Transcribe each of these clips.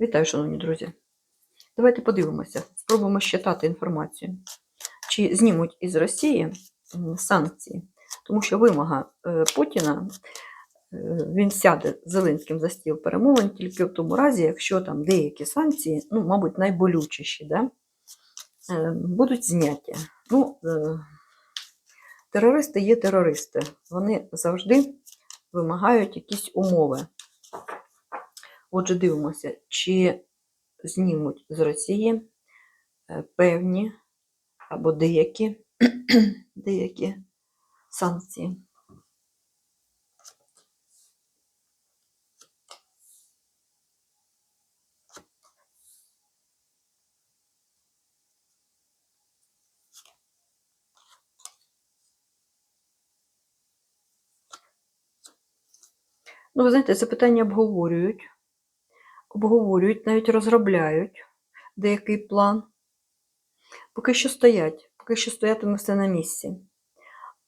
Вітаю, шановні друзі. Давайте подивимося, спробуємо щитати інформацію. Чи знімуть із Росії санкції? Тому що вимога е, Путіна, е, він сяде Зеленським за стіл перемовин тільки в тому разі, якщо там деякі санкції, ну, мабуть, найболючіші, да, е, будуть зняті. Ну, терористи є терористи. Вони завжди вимагають якісь умови. Отже, дивимося, чи знімуть з Росії е, певні або деякі, деякі санкції. Ну, ви знаєте, це питання обговорюють, обговорюють, навіть розробляють деякий план. Поки що стоять, поки що стоятиме все на місці.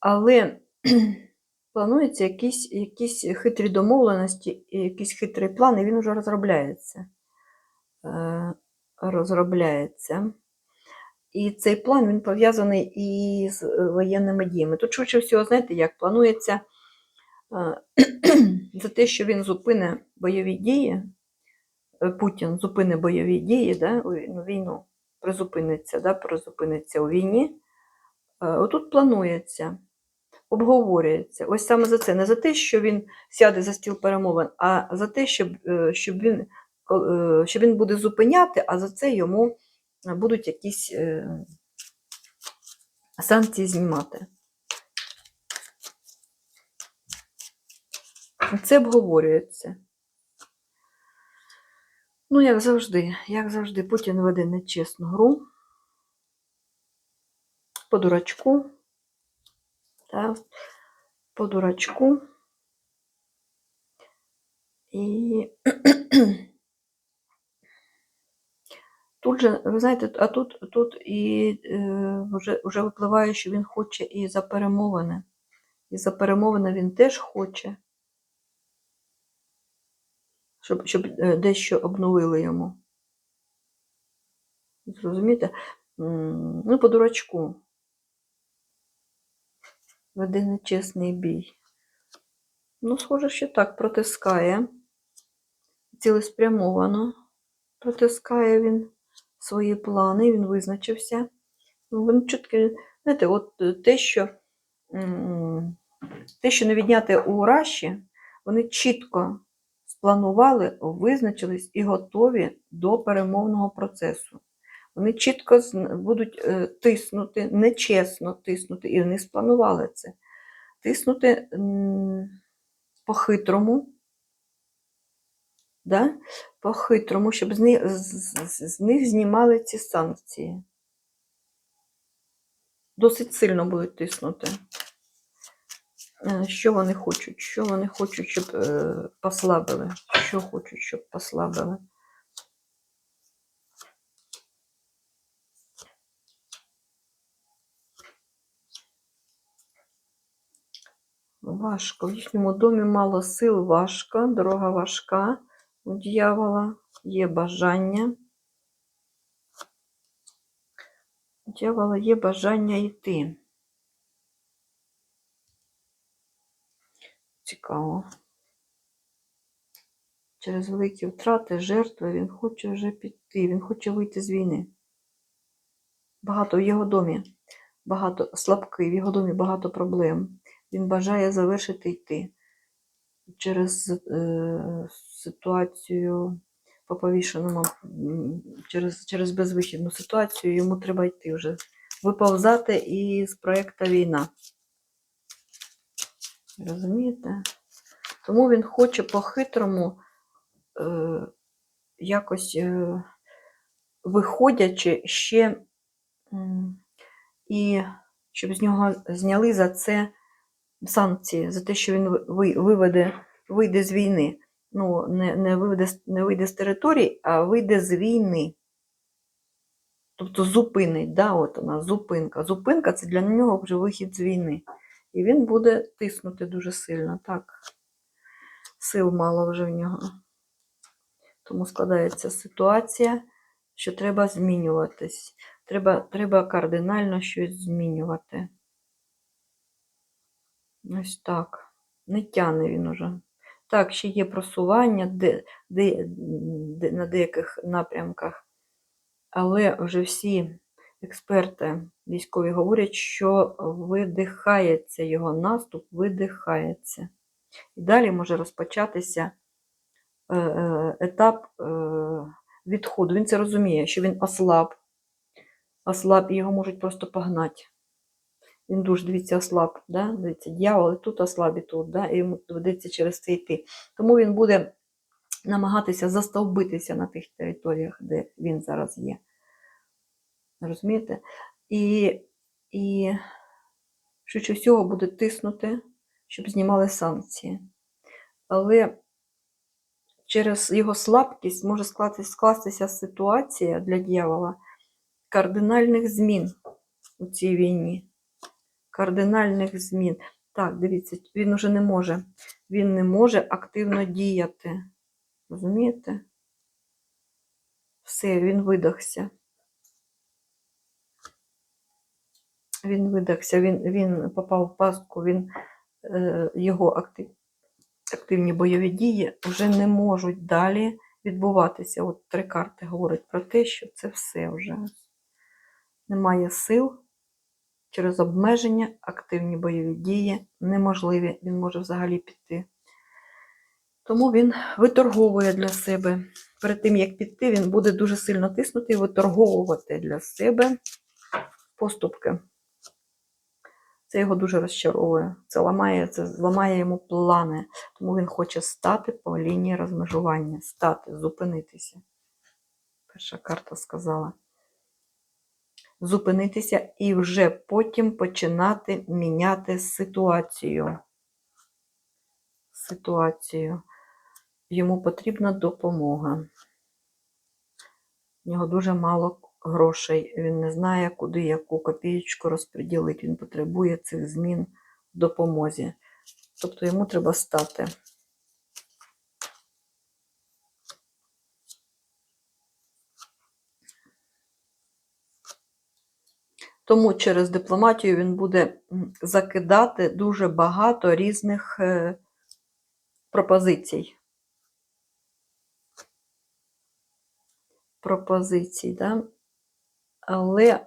Але плануються якісь, якісь хитрі домовленості, якийсь хитрий план, і він вже розробляється. Е, розробляється. І цей план він пов'язаний із е, воєнними діями. Тут швидше всього, знаєте, як планується е, за те, що він зупине бойові дії, Путін зупине бойові дії, да, ну, війну призупиниться, да, призупиниться у війні. Е, Отут планується, обговорюється. Ось саме за це. Не за те, що він сяде за стіл перемовин, а за те, щоб, е, щоб, він, ко- е, що він буде зупиняти, а за це йому будуть якісь е, санкції знімати. Це обговорюється. Ну, як завжди, як завжди, Путін веде нечесну гру. По дурачку. Так, по дурачку. І тут же, ви знаєте, а тут, тут і е, вже, вже випливає, що він хоче і за перемовини. І за перемовини він теж хоче, щоб, щоб е, дещо обновили йому. Зрозумієте? Ну, по дурачку. Веде нечесний бій. Ну, схоже, що так протискає. Цілеспрямовано протискає він свої плани, він визначився. Ну, Він чітко, знаєте, от е, те, що, те, що не відняти у Раші, вони чітко спланували, визначились і готові до перемовного процесу. Вони чітко будуть е, тиснути, нечесно тиснути, і вони спланували це. Тиснути по-хитрому, да? по-хитрому, щоб з них, з, них знімали ці санкції. Досить сильно будуть тиснути. Е, Що вони хочуть? Що вони хочуть, щоб е, послабили? Що хочуть, щоб послабили? Важко. В їхньому домі мало сил, важко, дорога важка. У дьявола є бажання. У дьявола є бажання йти. Цікаво. Через великі втрати, жертви він хоче вже піти, він хоче вийти з війни. Багато в його домі, багато слабкий, в його домі багато проблем. Він бажає завершити йти через е, ситуацію по повішеному, через, через безвихідну ситуацію йому треба йти вже. Виповзати із проєкту війна. Розумієте? Тому він хоче по-хитрому е, якось е, виходячи ще і щоб з нього зняли за це санкції, за те, що він виведе, вийде з війни. Ну, не, не, вийде, не вийде з території, а вийде з війни. Тобто зупинить, да, от вона, зупинка. Зупинка це для нього вже вихід з війни. І він буде тиснути дуже сильно, так. Сил мало вже в нього. Тому складається ситуація, що треба змінюватись. Треба, треба кардинально щось змінювати. Ось так. Не тяне він уже. Так, ще є просування де, де, де, на деяких напрямках, але вже всі експерти військові говорять, що видихається його наступ, видихається. І далі може розпочатися е, е, етап е, відходу. Він це розуміє, що він ослаб, ослаб і його можуть просто погнати. Він дуже, дивіться, ослаб. Да? Дивіться, дьявол і тут ослаб, і тут, да? і йому доведеться через це йти. Тому він буде намагатися застовбитися на тих територіях, де він зараз є. Розумієте? І, і швидше всього буде тиснути, щоб знімали санкції. Але через його слабкість може скластися, ситуація для дьявола кардинальних змін у цій війні. Кардинальних змін. Так, дивіться, він уже не може. Він не може активно діяти. Розумієте? Все, він видохся. Він видохся, він, він попав в пастку, він, е, його актив, активні бойові дії вже не можуть далі відбуватися. От три карти говорять про те, що це все вже немає сил через обмеження, активні бойові дії неможливі, він може взагалі піти. Тому він виторговує для себе. Перед тим, як піти, він буде дуже сильно тиснути і виторговувати для себе поступки. Це його дуже розчаровує. Це ламає, це зламає йому плани. Тому він хоче стати по лінії розмежування, стати, зупинитися. Перша карта сказала. Зупинитися і вже потім починати міняти ситуацію. Ситуацію. Йому потрібна допомога. У нього дуже мало грошей. Він не знає, куди яку копієчку розподілити. Він потребує цих змін в допомозі. Тобто йому треба стати. Тому через дипломатію він буде закидати дуже багато різних е, пропозицій. Пропозицій, да? Але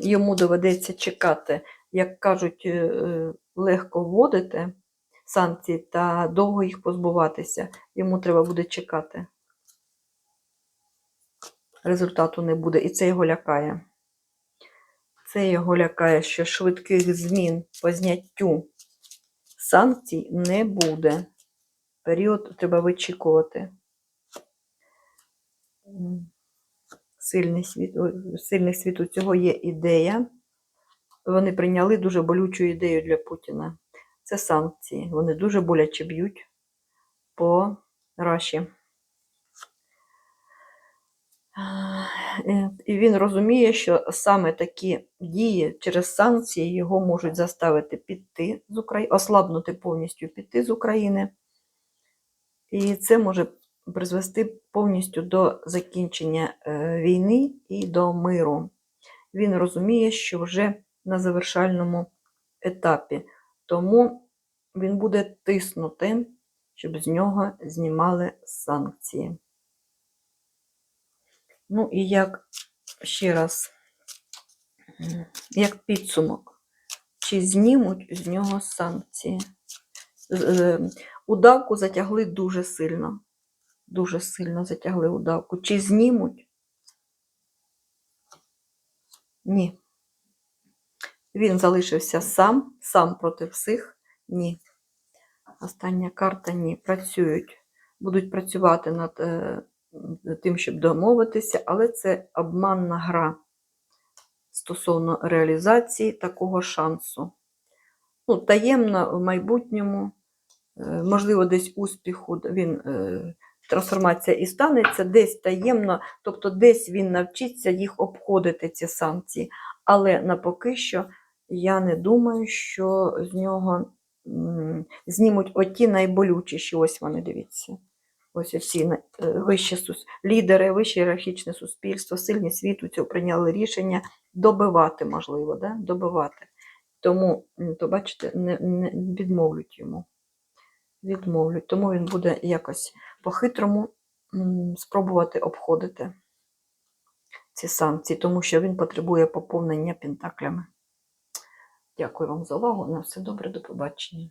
йому доведеться чекати, як кажуть, е, легко вводити санкції та довго їх позбуватися. Йому треба буде чекати. Результату не буде, і це його лякає. Це його лякає, що швидких змін по зняттю санкцій не буде. Період треба вичікувати. Сильний світ, сильних світу цього є ідея. Вони прийняли дуже болючу ідею для Путіна. Це санкції. Вони дуже боляче б'ють по Раші. І він розуміє, що саме такі дії через санкції його можуть заставити піти з України, ослабнути повністю піти з України. І це може призвести повністю до закінчення е, війни і до миру. Він розуміє, що вже на завершальному етапі. Тому він буде тиснути, щоб з нього знімали санкції. Ну і як ще раз, як підсумок, чи знімуть з нього санкції? Е, Удавку затягли дуже сильно. Дуже сильно затягли удавку. Чи знімуть? Ні. Він залишився сам, сам проти всіх? Ні. Остання карта ні. Працюють. Будуть працювати над е, тим, щоб домовитися, але це обманна гра стосовно реалізації такого шансу. Ну, таємно в майбутньому, е, можливо, десь успіху він. е, Трансформація і станеться десь таємно, тобто десь він навчиться їх обходити, ці санкції. Але на поки що я не думаю, що з нього знімуть оті найболючіші. Ось вони, дивіться. ось ці е, вищі лідери, вище ієрархічне суспільство, сильні світу цього прийняли рішення добивати, можливо, да? добивати. Тому, то бачите, не, не відмовлять йому. Відмовлять. Тому він буде якось по-хитрому спробувати обходити ці санкції, тому що він потребує поповнення пентаклями. Дякую вам за увагу. На все добре, до побачення.